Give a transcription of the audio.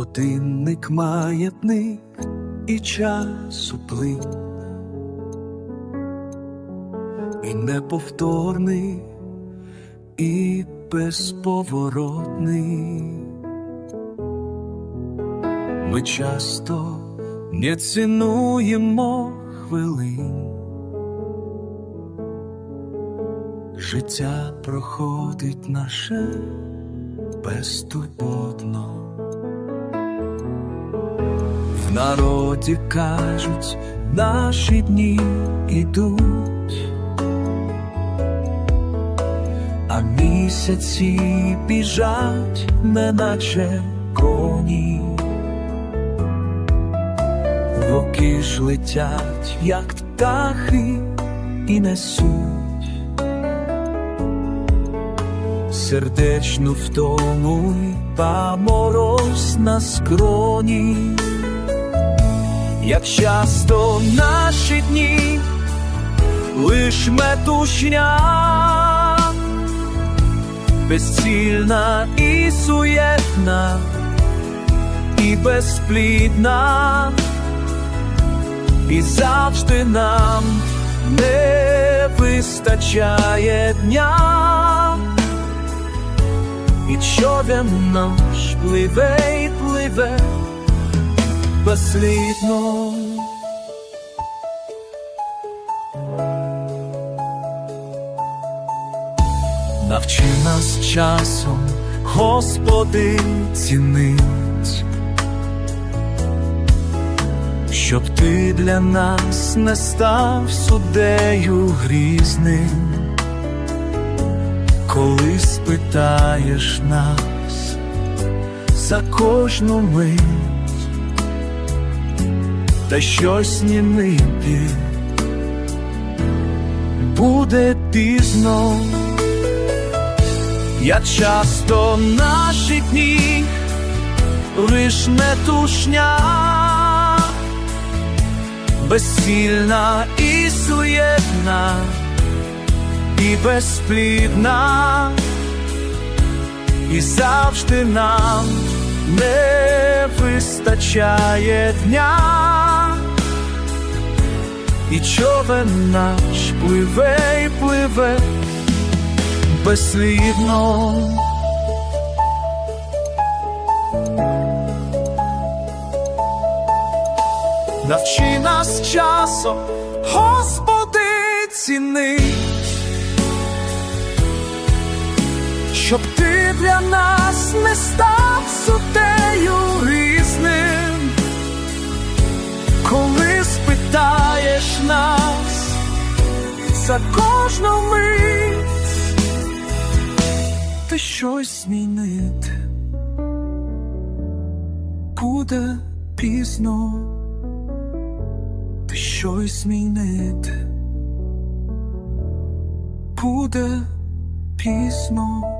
годинник маятник і часу плин, і неповторний, і безповоротний. Ми часто не цінуємо хвилин. Життя проходить наше безтурботно. Народі кажуть, наші дні ідуть, а місяці біжать, неначе коні. Роки ж летять, як птахи, і несуть сердечну втому й памороз на скроні. Як часто наші дні лиш метушня, безцільна і суєтна, і безплідна, і завжди нам не вистачає дня, і човен наш пливе й пливе безслідно. Навчи нас часом, Господин, цінить, щоб ти для нас не став суддею грізним, коли спитаєш нас за кожну мить та щось німити буде пізно. Я часто наші дні лиш метушня, безсильна і суєтна, і безплідна, і завжди нам не вистачає дня, і човен наш пливе й пливе безслідно. Навчи нас часом, Господи, цінить, щоб ти для нас не став суддею за кожну мить ти щось змінити буде пізно, ти щось змінити буде пізно.